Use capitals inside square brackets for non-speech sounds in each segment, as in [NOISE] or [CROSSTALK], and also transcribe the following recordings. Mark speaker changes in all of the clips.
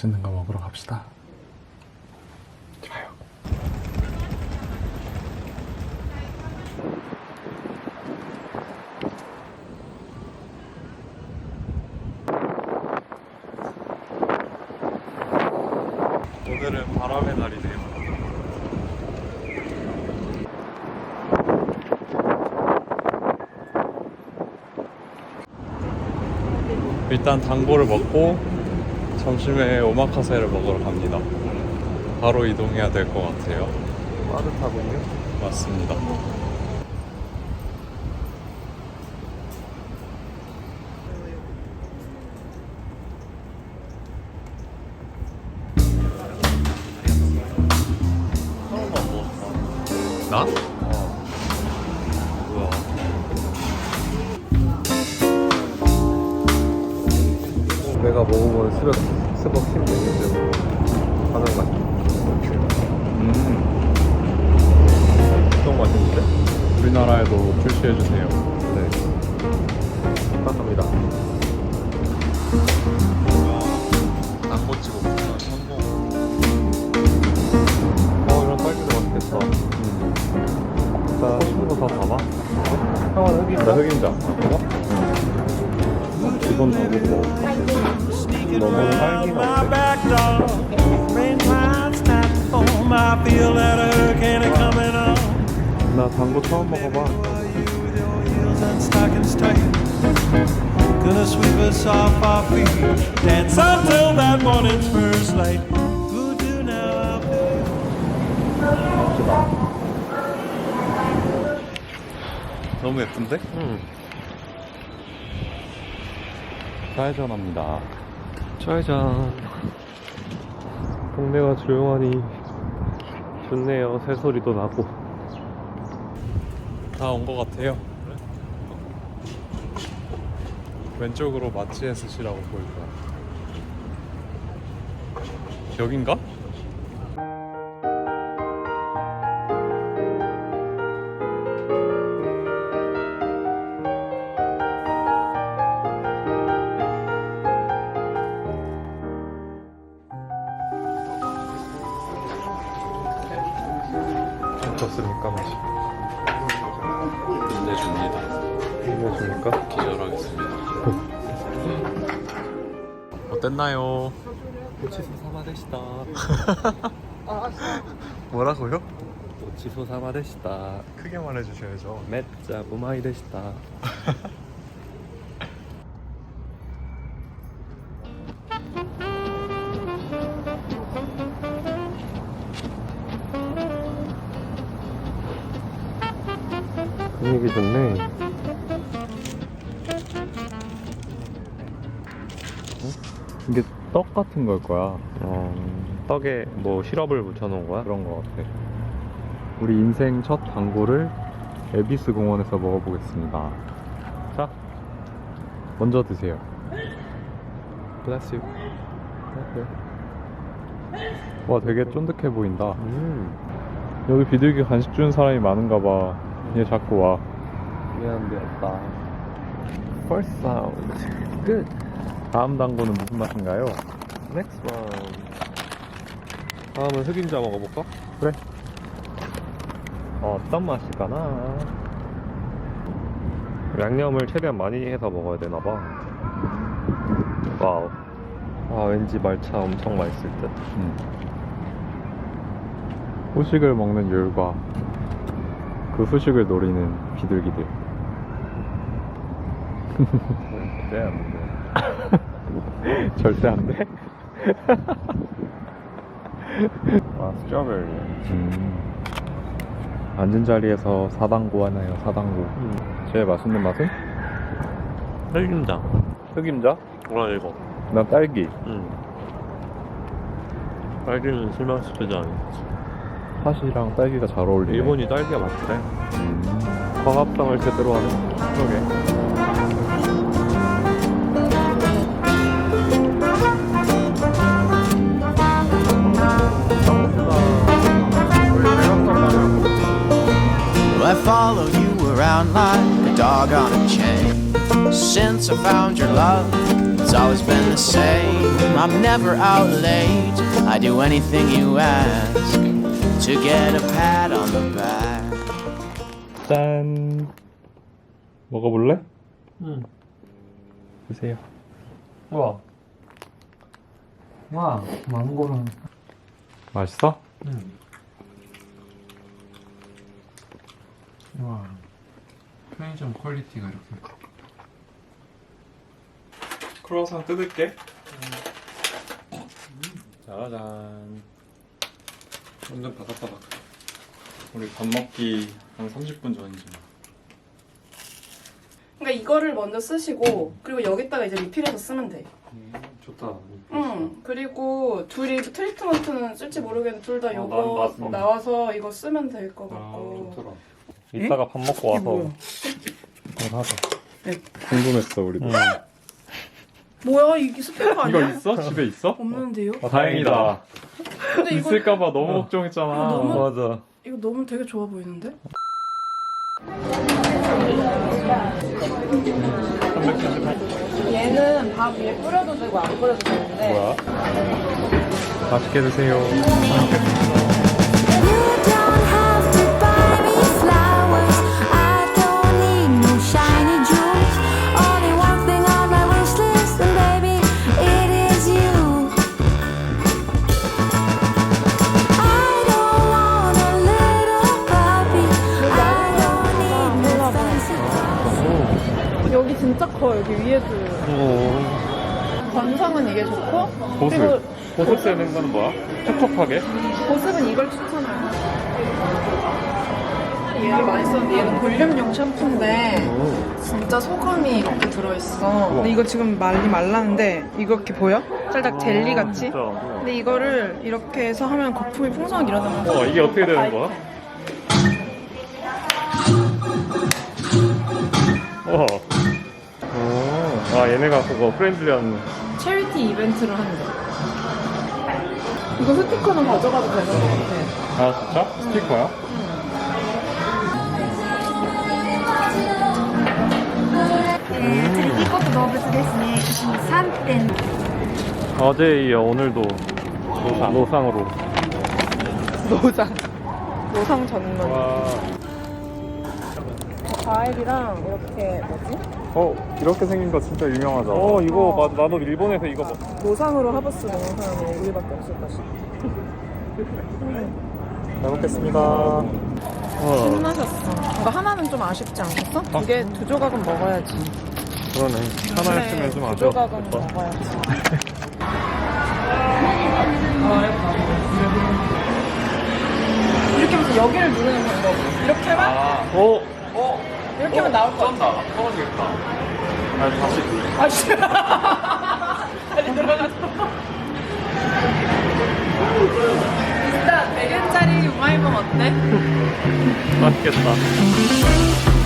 Speaker 1: 맛있는 거 먹으러 갑시다. 좋아요. 오늘은 바람의 날이네요. 일단 당고를 먹고 점심에 오마카세를 먹으러 갑니다. 바로 이동해야 될 것 같아요.
Speaker 2: 빠듯하군요.
Speaker 1: 맞습니다. 나?
Speaker 2: 스벅, 스벅 신메뉴 중 하나인 것 같아.
Speaker 1: 음,
Speaker 2: 엄청 맛있는데?
Speaker 1: 우리나라에도 출시해 주세요.
Speaker 2: 네. 부탁합니다.
Speaker 1: 당고찌고 성공.
Speaker 2: 어, 이런 딸기도 맛있겠다. 자, 친구도 다 봐봐. 형은 흑임자.
Speaker 1: 나 흑임자. 기본 당고 먹어.
Speaker 2: 너무 딸기가
Speaker 3: my
Speaker 2: 어때?
Speaker 3: back door. Rain clouds not foam. I feel that a hurricane is coming on.
Speaker 2: 나 당구 처음 먹어봐.
Speaker 3: With your heels and stockings tight. Gonna sweep us off our feet. Dance until that morning's first light. Voodoo now. I'll be
Speaker 1: 너무 예쁜데?
Speaker 2: 응.
Speaker 1: 좌회전합니다.
Speaker 2: 짜잔. 동네가 조용하니 좋네요. 새소리도 나고.
Speaker 1: 다 온 것 같아요. 왼쪽으로 마치에 스시라고 보일 거야. 여긴가? 어땠나요?
Speaker 2: 고치소 사마데시다. [LAUGHS]
Speaker 1: 뭐라고요?
Speaker 2: 고치소 사마데시다.
Speaker 1: 크게 말해주셔야죠.
Speaker 2: 맷자 우마이 데시다. 분위기 좋네.
Speaker 1: 이게 떡 같은 걸 거야.
Speaker 2: 어, 떡에 뭐 시럽을 묻혀놓은 거야?
Speaker 1: 그런 거 같아. 우리 인생 첫 당구를 에비스 공원에서 먹어보겠습니다. 자, 먼저 드세요.
Speaker 2: Bless you.
Speaker 1: 와, 되게 쫀득해 보인다.
Speaker 2: 음,
Speaker 1: 여기 비둘기 간식 주는 사람이 많은가 봐. 얘 자꾸 와.
Speaker 2: 미안한데 없다. First sound. Good.
Speaker 1: 다음 당구는 무슨 맛인가요?
Speaker 2: Next one. 다음은 흑임자 먹어볼까?
Speaker 1: 그래.
Speaker 2: 어떤 맛일까나? 양념을 최대한 많이 해서 먹어야 되나봐. 와우. 아, 왠지 말차 엄청 맛있을 듯.
Speaker 1: 음. 후식을 먹는 율과 그 후식을 노리는 비둘기들. [LAUGHS]
Speaker 2: 네. [LAUGHS]
Speaker 1: 절대 안 돼. [LAUGHS]
Speaker 2: 아, 스트로베리.
Speaker 1: 음. 앉은 자리에서 사당구 하나요, 사당구.
Speaker 2: 음.
Speaker 1: 제일 맛있는 맛은?
Speaker 2: 흑임자.
Speaker 1: 흑임자?
Speaker 2: 아, 이거.
Speaker 1: 난 딸기.
Speaker 2: 음. 딸기는 실망시키지 않았지.
Speaker 1: 팥이랑 딸기가 잘 어울리네.
Speaker 2: 일본이 딸기가 맛있대.
Speaker 1: 음.
Speaker 2: 화합상을 제대로 하는.
Speaker 1: 그러게. follow you around like a dog on a chain.
Speaker 4: Since I found your love, it's always been the same. I'm never out late, I do anything you ask to get a pat on the back.
Speaker 1: 짠. 먹어볼래?
Speaker 2: 응.
Speaker 1: 드세요.
Speaker 2: 우와. 와, 망고랑
Speaker 1: 맛있어?
Speaker 2: 응. 와. 편의점 퀄리티가 이렇게.
Speaker 1: 크로아상 뜯을게. 짜잔. 완전 바삭바삭. 우리 밥 먹기 한 30분 전이지 뭐.
Speaker 5: 그러니까 이거를 먼저 쓰시고 그리고 여기다가 이제 리필해서 쓰면 돼.
Speaker 1: 음, 좋다.
Speaker 5: 응. 그리고 둘이 트리트먼트는 쓸지 모르겠는데 둘 다
Speaker 1: 어,
Speaker 5: 요거
Speaker 1: 난 맞-
Speaker 5: 나와서 이거 쓰면 될 것
Speaker 1: 아,
Speaker 5: 같고.
Speaker 1: 좋더라. 이따가 밥 먹고 와서
Speaker 5: 뭐야?
Speaker 1: 하자.
Speaker 5: 네.
Speaker 1: 궁금했어 우리도. [LAUGHS]
Speaker 5: 뭐야 이게
Speaker 1: 이거
Speaker 5: 아니야?
Speaker 1: 있어? 집에 있어?
Speaker 5: 없는데요?
Speaker 1: 아, 다행이다.
Speaker 5: 근데 이거
Speaker 1: 있을까봐 너무 걱정했잖아.
Speaker 5: 이거 너무-
Speaker 1: 맞아.
Speaker 5: 이거 너무 되게 좋아 보이는데? 얘는 밥 위에 뿌려도 되고 안 뿌려도 되는데
Speaker 1: 뭐야? 맛있게 드세요.
Speaker 5: 건성은 이게 좋고
Speaker 1: 보습.
Speaker 5: 그리고
Speaker 1: 보습 되는 건 뭐야? 촉촉하게?
Speaker 5: 보습은 이걸 추천해요 얘를 많이 썼는데 얘는 볼륨용 샴푸인데 진짜 소금이 이렇게 들어있어 근데 이거 지금 말리 말랐는데 이거 이렇게 보여? 살짝 젤리 같이?
Speaker 1: 진짜.
Speaker 5: 근데 이거를 이렇게 해서 하면 거품이 풍성하게 일어나는 거야
Speaker 1: 어, 이게 어떻게 되는 거야? 어. 오. 아, 얘네가 그거 프렌들리한.
Speaker 5: 체리티 이벤트를 한대 이거 스티커는 가져가도 되는 것 같아
Speaker 1: 아, 진짜? 스티커야? 어제 이어 오늘도 노상. 노상으로.
Speaker 5: 노상 노상 전문
Speaker 1: 와.
Speaker 5: 과일이랑 이렇게 뭐지?
Speaker 1: 어, 이렇게 생긴 거 진짜 유명하다. 어, 이거 나, 나도 일본에서 이거 먹
Speaker 5: 노상으로 하버스 먹는 사람이 우리밖에 없을 것이 [LAUGHS]
Speaker 1: 잘 먹겠습니다. 어,
Speaker 5: 신나셨어 이거 하나는 좀 아쉽지 않겠어? 두 개, 두 조각은 먹어야지
Speaker 1: 그러네. 하나 했으면
Speaker 5: 좀두
Speaker 1: 아쉬워.
Speaker 5: 조각은 먹어야지 [LAUGHS] 이렇게 하면서 여기를 누르는 방법 이렇게 하면
Speaker 1: 아, 어?
Speaker 5: 이렇게 하면 나올 것 같아
Speaker 1: 쩐다. 떨어지겠다. 아, 다시.
Speaker 5: 아 진짜 빨리 들어가서 진짜 100엔짜리 우마이봉 어때? [LAUGHS]
Speaker 1: 맛있겠다.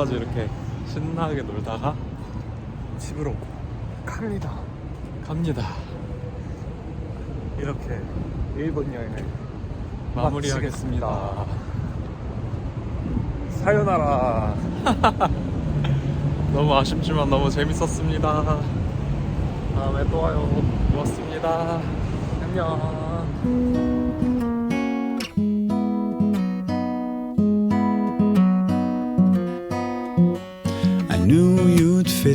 Speaker 1: 12시가 넘어서까지 이렇게 신나게 놀다가 집으로 갑니다. 갑니다.
Speaker 2: 이렇게 일본 여행을
Speaker 1: 마무리하겠습니다.
Speaker 2: 사요나라. [LAUGHS]
Speaker 1: 너무 아쉽지만 너무 재밌었습니다. 다음에 또 와요. 고맙습니다. 안녕.